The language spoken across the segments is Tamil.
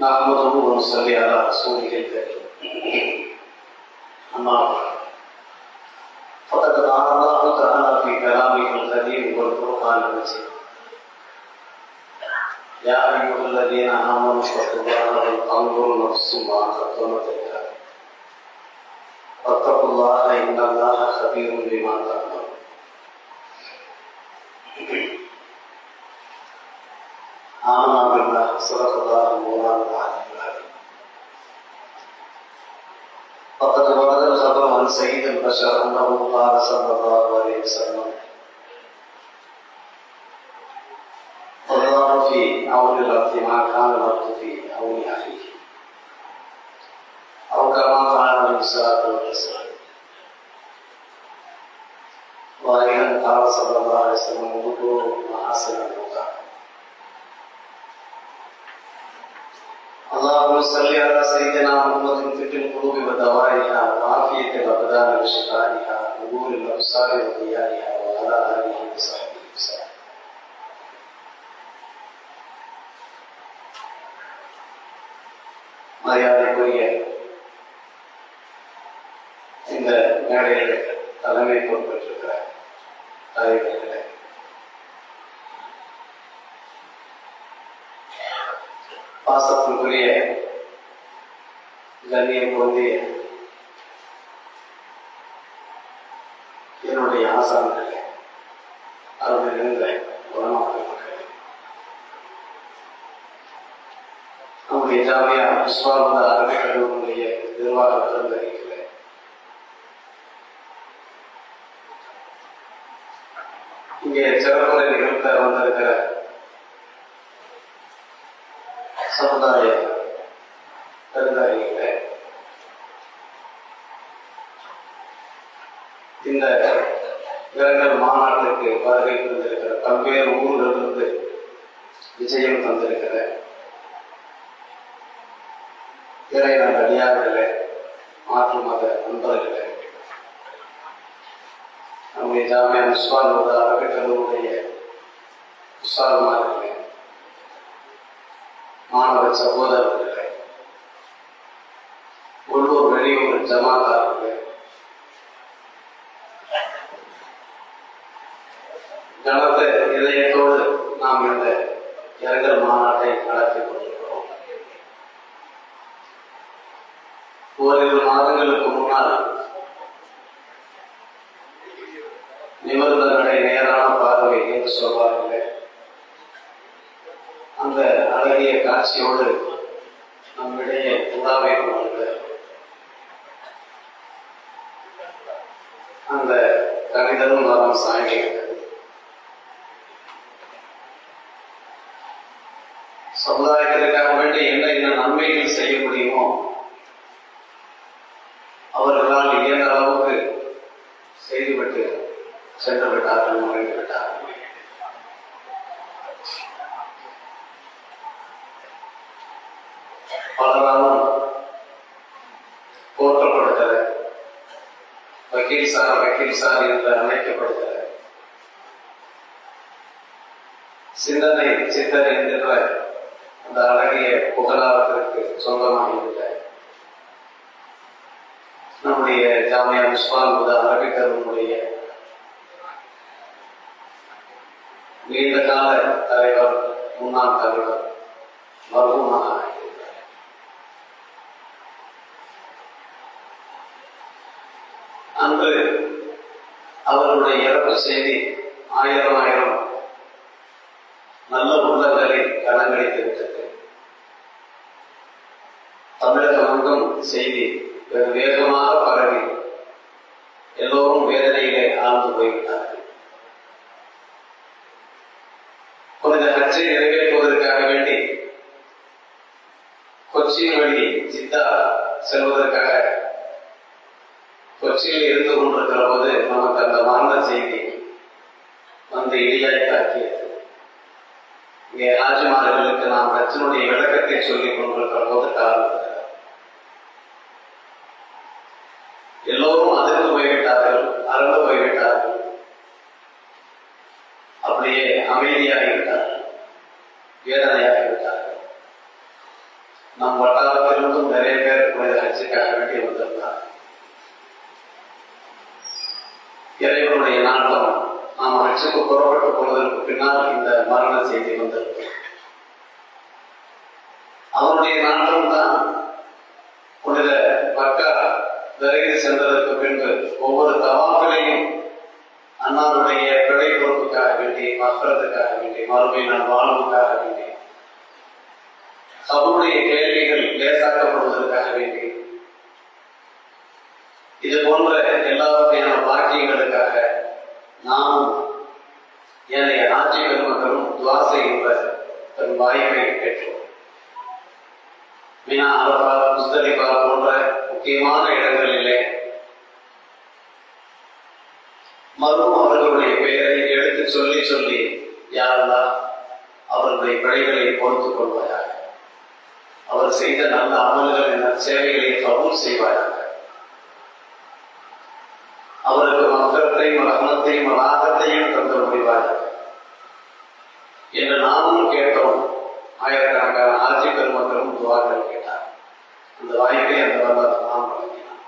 نحمده ونصلي على رسوله الكريم. أما بعد فقد قال الله تعالى في كلامه القديم والفرقان المجيد يا أيها الذين آمنوا اتقوا الله ولتنظر نفس ما قدمت لغد واتقوا الله إن الله خبير بما تعملون. آمنا بالله صدق الله. سيد البشر أنه قال صلى الله عليه وسلم. الله في عون العبد ما كان العبد في عون أخيه أو كما قال عليه الصلاة والسلام وأيضا قال صلى الله عليه وسلم وضوء محاسن الوضوء صل على سيدنا محمد في القلوب ودوائها وعافية الأبدان وشفائها ونور الأبصار وضيائها وعلى آله وصحبه وسلم மரியாதைக்குரிய இந்த மேடையில் தலைமை பொறுப்பேற்றிருக்கிற தலைவர்களே பாசத்திற்குரிய கண்ணியம் பொருந்திய என்னுடைய ஆசான்களே அருள் இருந்த குணமாக்க மக்களே நம்முடைய ஜாமியா விஸ்வாமத அறக்கட்டளையினுடைய நிர்வாக பெருந்தறிக்கிறேன் இங்கே சிறப்புரை நிகழ்த்த வந்திருக்கிற சமுதாய பெருந்தறிகளே இந்த இரங்கல் மாநாட்டிற்கு வருகை தந்திருக்கிற பல்வேறு ஊர்களிலிருந்து விஜயம் தந்திருக்கிற இறைவன் அடியார்களே மாற்று மத நண்பர்களே. நம்முடைய ஜாமியா முஸ்வானோட அறக்கட்டளுடைய உற்சாகமார்களே மாணவ சகோதரர்களே. ஒரு ஜமாதா இருக்கு. கனத்த இதயத்தோடு நாம் இந்த இரங்கல் மாநாட்டை நடத்தி கொண்டிருக்கிறோம். ஓரிரு மாதங்களுக்கு முன்னால் நிமிர்ந்த நடை நேரான பார்வை என்று சொல்வார்களே. அந்த அழகிய காட்சியோடு நம்மிடையே உலாவை கொண்டிருக்கிறார் அந்த கணிதரும் வரம் சாய்கிறது சமுதாயத்திற்காக வேண்டி என்ன என்ன நன்மைகள் செய்ய முடியுமோ அவர்களால் இயன்ற அளவுக்கு செய்துவிட்டு சென்று விட்டார்கள் முறைந்து விட்டார்கள் வக்கீல் சார் வக்கீல் சார் என்று அழைக்கப்படுகிற சிந்தனை சித்தர் என்கின்ற அந்த அழகிய புகழாரத்திற்கு சொந்தமாகிவிட்ட நம்முடைய ஜாமியா முஸ்பால் முதல் அரபிக்கருடைய நீண்ட கால தலைவர் முன்னாள் தலைவர் மருகமாக அன்று அவருடைய இறப்பு செய்தி ஆயிரம் ஆயிரம் நல்ல உள்ளங்களில் கணங்களித்திருக்கிறது தமிழகம் எங்கும் செய்தி வெகு வேகமாக பரவி. எல்லோரும் வேதனையிலே ஆழ்ந்து போய்விட்டார் புனித ஹஜ்ஜை நிறைவேற்றுவதற்காக வேண்டி கொச்சின் வழி ஜித்தா செல்வதற்காக கொச்சியில் இருந்து கொண்டிருக்கிற போது நமக்கு அந்த மரண செய்தி வந்து இடியாய் தாக்கியது இங்கே ராஜமார்களுக்கு நாம் ரச்சனுடைய விளக்கத்தை சொல்லிக் கொண்டிருக்கிற போது எல்லோரும் அதிர்ந்து போய்விட்டார்கள் அறந்து போய்விட்டார்கள். அப்படியே அமைதியாகிவிட்டார்கள் வேதனையாகிவிட்டார்கள் நம் வட்டாரத்திலிருந்தும் நிறைய பேர் புனித ஹஜ்ஜுக்காக வேண்டி வந்திருந்தார் இறைவனுடைய நாட்டம் நாம் ஹஜ்ஜுக்கு புறப்பட்டு போவதற்கு பின்னால் இந்த மரண செய்தி வந்தது. பிழை பொறுப்புக்காக வேண்டி மக்களுக்காக வேண்டி மறுமை நான் வாழ்வுக்காக வேண்டி சபுடைய கேள்விகள் லேசாக்கப்படுவதற்காக வேண்டி இது போன்ற எல்லா வகையான பாக்கியங்களுக்காக நாம் என்னுடைய ஆட்சி பெருமக்களும் துவா செய்கின்ற தன் வாய்ப்பை பெற்றோம். மினா அரபா முஸ்தலிபா போன்ற முக்கியமான இடங்களிலே மறும் அவர்களுடைய பெயரை எடுத்து சொல்லி சொல்லி யாரெல்லாம் அவர்களுடைய பிழைகளை பொறுத்துக் கொள்வாயாக. அவர் செய்த நல்ல அமல்கள் என சேவைகளை கபூல் செய்வாயாக. அவருக்கு மக்களத்தையும் ரகணத்தையும் ராகத்தையும் தந்து முடிவார்கள் என்று நாமும் கேட்டோம். ஆயிரக்கணக்கான ஆட்சி பெருமக்களும் துவாக்கள் கேட்டார் அந்த வாய்ப்பை அந்த வல்லர் நாம் வழங்கினார்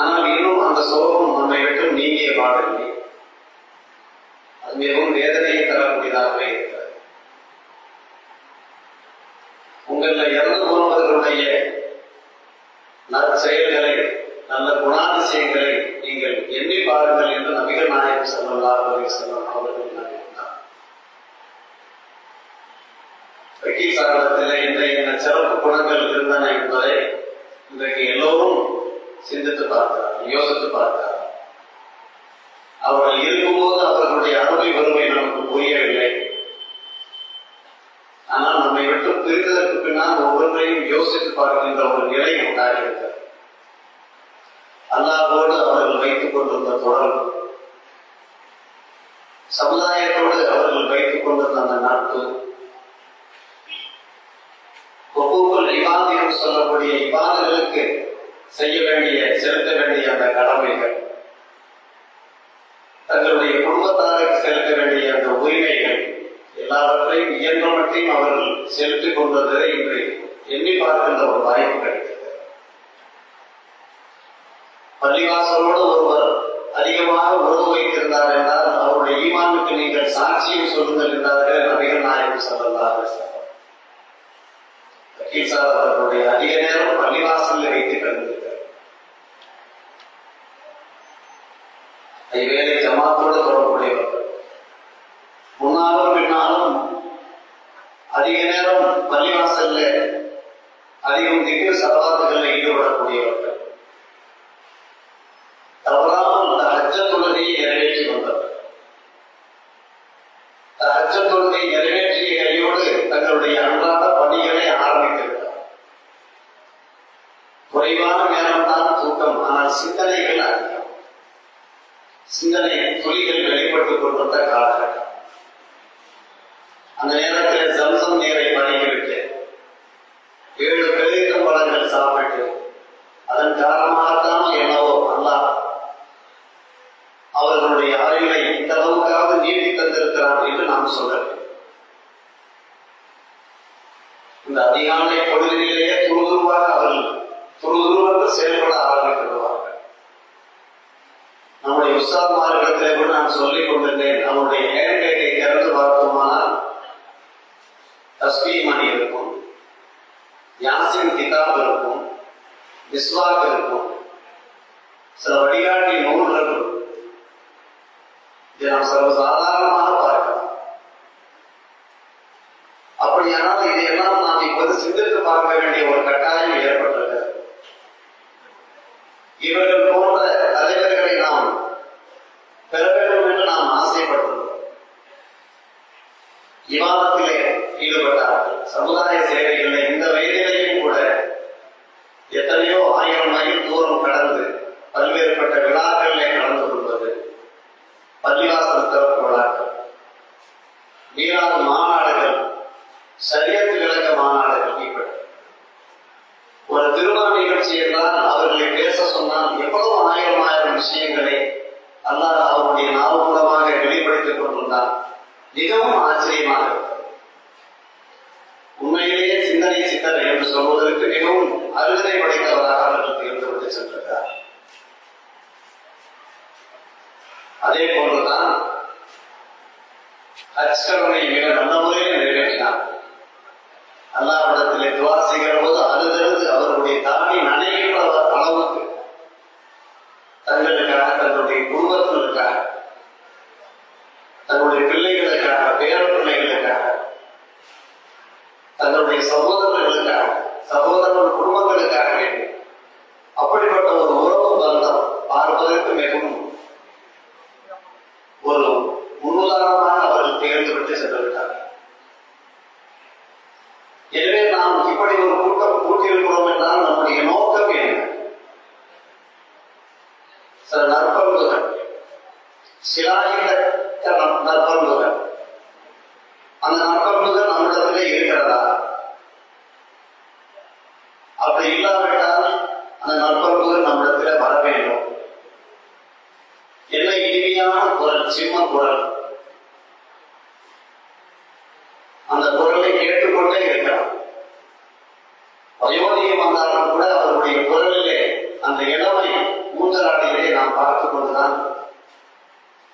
ஆனால் இன்னும் அந்த சோகம் நம்மை விட்டு நீங்கிய பாடவில்லை அது மிகவும் வேதனையை தரக்கூடியதாகவே இருக்கிறது. உங்கள இறந்து போனவர்களுடைய நற்செயல்களை நல்ல குணாதிசயங்களை நீங்கள் எண்ணி பாருங்கள் என்று நபிகள் நாயகம் செல்லல்லா அவர்கள் செல்லும் அவர்கள் கூறினார் வக்கீல் இந்த என்ன சிறப்பு குணங்கள் இருந்தன என்பதை இன்றைக்கு எல்லோரும் சிந்தித்து பார்க்கிறார் யோசித்து பார்த்தார். அவர்கள் இருக்கும்போது அவர்களுடைய அருமை வறுமை நமக்கு புரியவில்லை. ஆனால் நம்மை விட்டு பிரிந்ததற்கு பின்னால் ஒவ்வொன்றையும் யோசித்து பார்க்கின்ற ஒரு நிலை உண்டாகிறது அல்லாஹோடு அவர்கள் வைத்துக் கொண்டிருந்த தொடர்பு. சமுதாயத்தோடு அவர்கள் வைத்துக் கொண்டிருந்த அந்த நட்பு ஒவ்வொரு இவாதியம் சொல்லக்கூடிய இவாதங்களுக்கு செய்ய வேண்டிய செலுத்த வேண்டிய அந்த கடமைகள் தங்களுடைய குடும்பத்தாருக்கு செலுத்த வேண்டிய அந்த உரிமைகள் எல்லாவற்றையும் இயன்ற மட்டும் அவர்கள் செலுத்திக் கொண்டதை இன்று எண்ணி பார்க்கின்ற ஒரு வாய்ப்பு கிடைத்தது பள்ளிவாசலோடு ஒருவர் அதிகமாக உறவு வைத்திருந்தார் என்றால் அவருடைய ஈமானுக்கு நீங்கள் சாட்சியம் சொல்லுங்கள் என்றார்கள் நபிகள் நாயகம் சொல்லலாம் வக்கீல் சார் அவர்களுடைய அதிக நேரம் பள்ளிவாசலில் வைத்து கிடந்தது ஐவேளை ஜமாத்தோடு தொடர்புடையவர்கள் முன்னாலும் பின்னாலும் அதிக நேரம் பள்ளிவாசல்ல அதிகம் திக்கு சவால்களில் ஈடுபடக்கூடியவர்கள். தவறாமல் இந்த அச்ச விவாதத்திலே ஈடுபட்டார்கள். சமுதாய சேவைகளில் இந்த வயதிலேயும் கூட எத்தனையோ ஆயிரம் மைல் தூரம் கடந்து பல்வேறுபட்ட விழாக்களிலே கலந்து கொள்வது பள்ளிவாசல் திறப்பு விழாக்கள் மீளாத மாநாடுகள் சரியத்து விளக்க மாநாடுகள் இப்படி ஒரு திருமண நிகழ்ச்சி என்றால் அவர்களை பேச சொன்னால் எவ்வளவு ஆயிரம் ஆயிரம் விஷயங்களை அல்லாஹ் அவருடைய நாவு மூலமாக வெளிப்படுத்திக் கொண்டிருந்தார் மிகவும் ஆச்சரியமாக உண்மையிலேயே சிந்தனை சித்தனை என்று சொல்வதற்கு மிகவும் அருகதை படைத்தவராக அவர்கள் கொண்டு சென்றிருக்கிறார். அதே போன்றுதான் அச்சரனை மிக நல்ல முறையில் நிறைவேற்றினார். அல்லாவிடத்திலே துவா செய்கிற போது அழுதழுது அவருடைய தாடி நனைகின்ற அளவுக்கு தங்களுக்காக தங்களுடைய குடும்பத்தினருக்காக தங்களுடைய பிள்ளைகள் தங்களுடைய சகோதரர்களுக்காக சகோதரர்கள் குடும்பங்களுக்காக வேண்டி அப்படிப்பட்ட ஒரு உறவு பந்தம் பார்ப்பதற்கு மிகவும் ஒரு முன்னுதாரணமாக அவர்கள் தேர்ந்தெடுத்து விட்டு சென்றுவிட்டார்கள். எனவே நாம் இப்படி ஒரு கூட்டம் கூட்டியிருக்கிறோம் என்றால் நம்முடைய நோக்கம் என்ன? சில நற்பண்புகள் சிலாயுத நற்பண்புகள் அந்த நற்பண்புகள் நம்மிடத்திலே இருக்கிறதா அப்படி இல்லாவிட்டால் அந்த நற்பண்புகள் நம்மிடத்திலே வர வேண்டும் என்ன இனிமையான குரல் சிம்ம குரல் அந்த குரலை கேட்டுக்கொண்டே இருக்கிறார் வயோதிகம் வந்தாலும் கூட அவருடைய குரலிலே அந்த இளமை ஊஞ்சலாடிலே நாம் பார்த்துக் கொண்டுதான்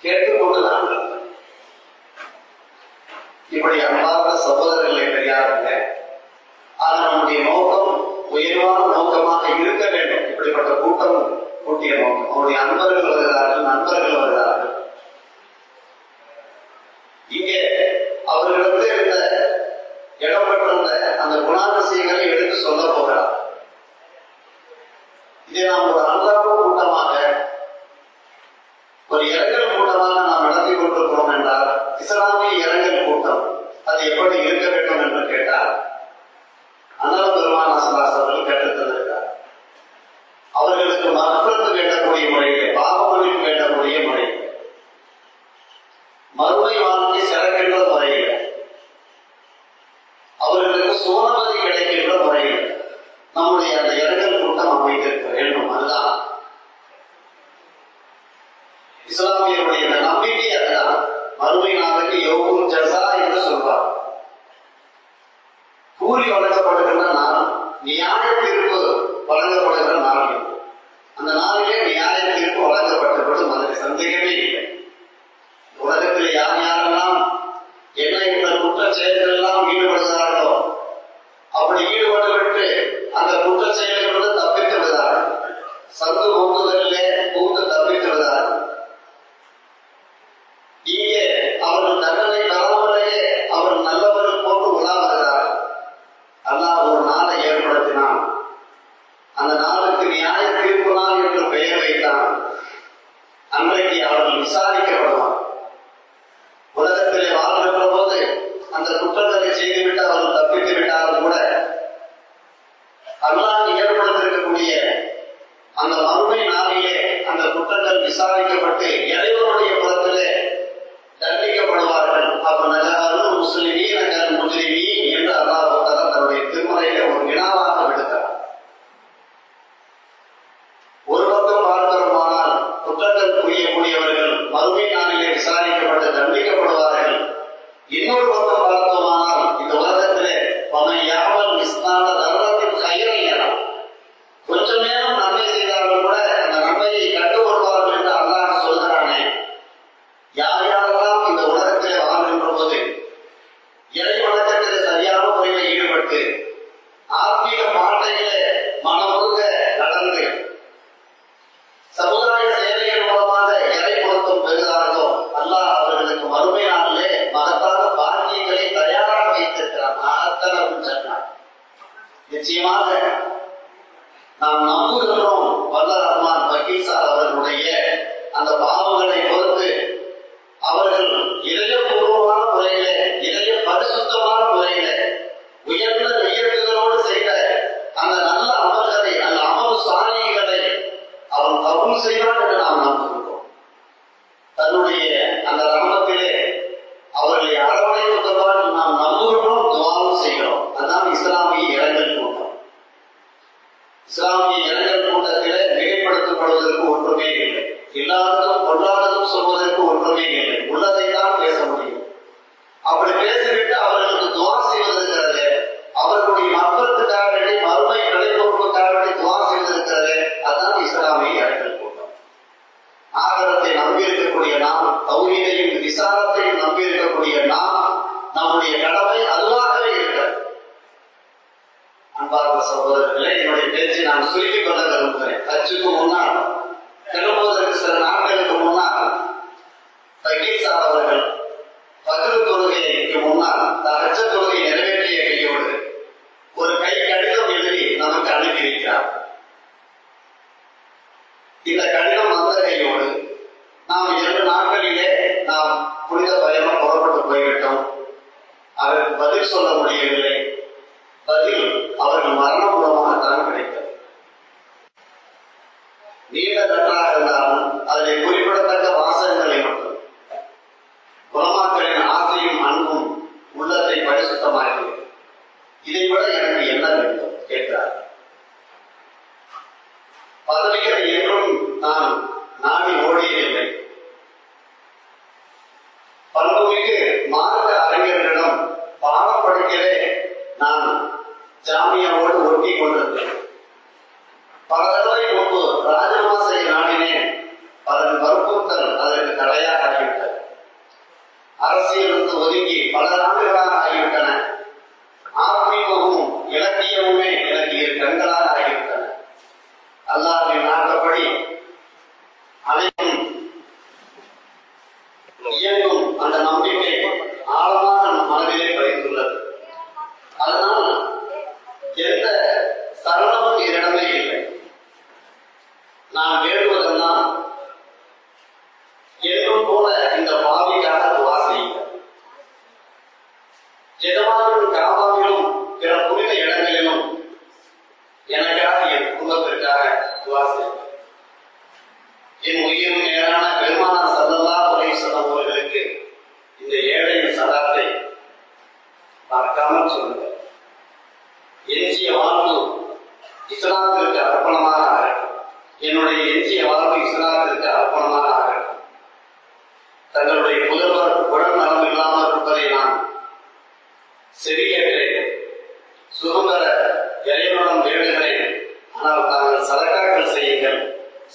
கேட்டுக்கொண்டுதான் இருக்கிறோம். இப்படி அன்பார்ந்த சகோதரர்களை பெரியாருங்க ஆனால் நம்முடைய நோக்கம் உயர்வான நோக்கமாக இருக்க வேண்டும். இப்படிப்பட்ட கூட்டம் கூட்டிய நோக்கம். அவருடைய அன்பர்கள் வருகிறார்கள் நண்பர்கள் வருகிறார்கள் வாழ்க்கை செலவிடுவது முறையில் அவர்களுக்கு சோனமதி কথা நிச்சயமாக நாம் நம்புகின்றோம் வல்ல ரஹ்மான் வக்கீல் அவர்களுடைய அந்த பாவங்களை பொறுத்து அவர்கள் இதயபூர்வமான முறையிலே இதய பரிசுத்தமான முறையிலே உயர்ந்த நியத்துகளோடு செய்த அந்த நல்ல அமல்களை அந்த அமல் சாணிகளை அவன் தவறு செய்வான் என்று நாம் நம்புகிறோம். சொல்வதற்கு உள்ளதை தான் பேச முடியும். அப்படி பேசிவிட்டு அவர் இந்த கடிதம் வந்தகையோடு நாம் இரண்டு நாட்களிலே நாம் புனித பயணம் புறப்பட்டு போய்விட்டோம். அதற்கு பதில் சொல்ல முடியவில்லை. ஜாமியாவோடு ஒட்டி கொண்டிருக்கிறது பல தடவை முன்பு ராஜமாசை நாடினே அதன் வற்புறுத்தல் அதற்கு தடையாக ஆகிவிட்டது. அரசியலிருந்து ஒதுங்கி பல ஆண்டுகளாக ஆகிவிட்டன. ஆன்மீகமும் இலக்கியமுமே எனக்கு இரு கண்களாக ஆகிவிட்டன. அல்லாஹ்வின் நாட்டப்படி அனைத்தும் இயங்கும் அந்த நம்பிக்கை ஆழமாக நம் மனதிலே பதிந்துள்ளது அதனால் எந்த சரணமும் என்னிடமே இல்லை நான் வேண்டுவதெல்லாம் என்றும் போல இந்த பாவிக்காக துவா செய்யுங்கள் ஜெதமாவின் காபாவிலும் பிற புனித இடங்களிலும் எனக்காக என் குடும்பத்திற்காக துவா என் உயிரும் நேரான பெருமானார் சல்லல்லா உரை சொல்லும் அவர்களுக்கு இந்த ஏழையின் சதாத்தை மறக்காமல் சொல்லுங்கள். எஞ்சிய வாழ்வு இஸ்லாத்திற்கு அர்ப்பணமாக என்னுடைய செவியேற்றேன் சுதந்திர இறைவனம் வேண்டுகிறேன் ஆனால் தாங்கள் சதக்காக்கள் செய்யுங்கள்.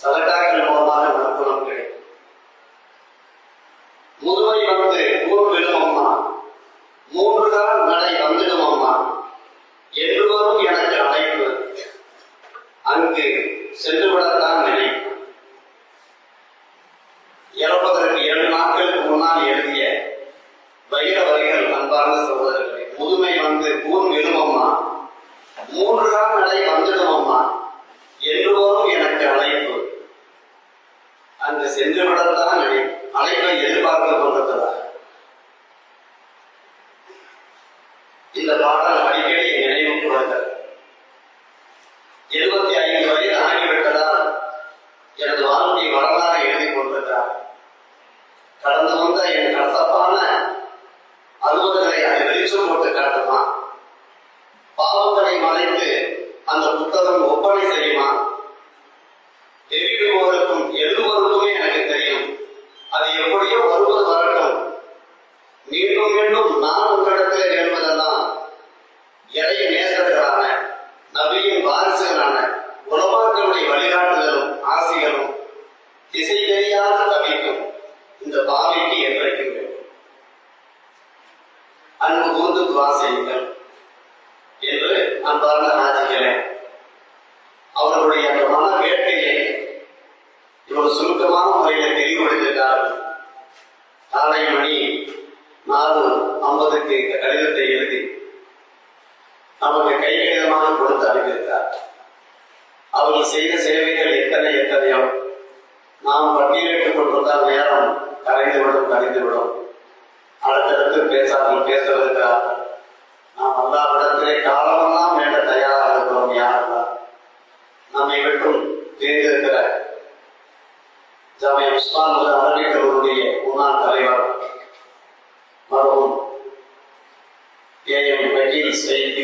சதக்காக்கள் மூலமாக நற்குணம் எழுபத்தி ஐந்து வயது ஆகிவிட்டதால் எனது வாழ்க்கை வரலாறு எழுதி கொண்டிருக்கிறார். கடந்து வந்த என் கசப்பான அலுவல்களை அதை வெளிச்சம் போட்டு காட்டுமா? பாவங்களை மறைத்து அந்த புத்தகம் ஒப்பனை செய்யுமா தெரிவிப்பவருக்கும் எழுதுவதற்குமே எனக்கு தெரியும். அது எப்படியோ வருவது வரட்டும். மீண்டும் மீண்டும் நான் உங்களிடத்தில் என்பதெல்லாம் எதையும் நேசர்களான நபியின் வாரிசுகளான உலமாக்களுடைய வழிகாட்டுதலும் ஆசைகளும் திசை தெரியாத தவிக்கும் இந்த பாவைக்கு என்றைக்கும் அன்பு கூர்ந்து துவா செய்யுங்கள். என்று அன்பார்ந்த ராஜிகளே அவர்களுடைய அந்த மன வேட்கையை இவர் சுருக்கமான முறையில் தெளிவுபடுத்திருக்கிறார்கள் காலை மணி நாலு ஐம்பதுக்கு இந்த கடிதத்தை எழுதி நமக்கு கைகடிதமாக கொடுத்து அனுப்பியிருக்கார் அவர்கள் செய்த சேவைகள் எத்தனை எத்தனையோ. நாம் பட்டியலிட்டுக் கொண்டிருந்தால் நேரம் கரைந்துவிடும் கரைந்துவிடும் அடுத்தடுத்து பேசாமல் பேசுவதற்காக நாம் அல்லாவிடத்திலே காலமெல்லாம் வேண்ட தயாராக இருக்கிறோம் யாரெல்லாம் நம்மை விட்டும் தெரிந்திருக்கிற ஜாமியா உஸ்மான் அல் அரபிக்கருடைய முன்னாள் தலைவர் மருவும் கே எம் வக்கீல் சைத்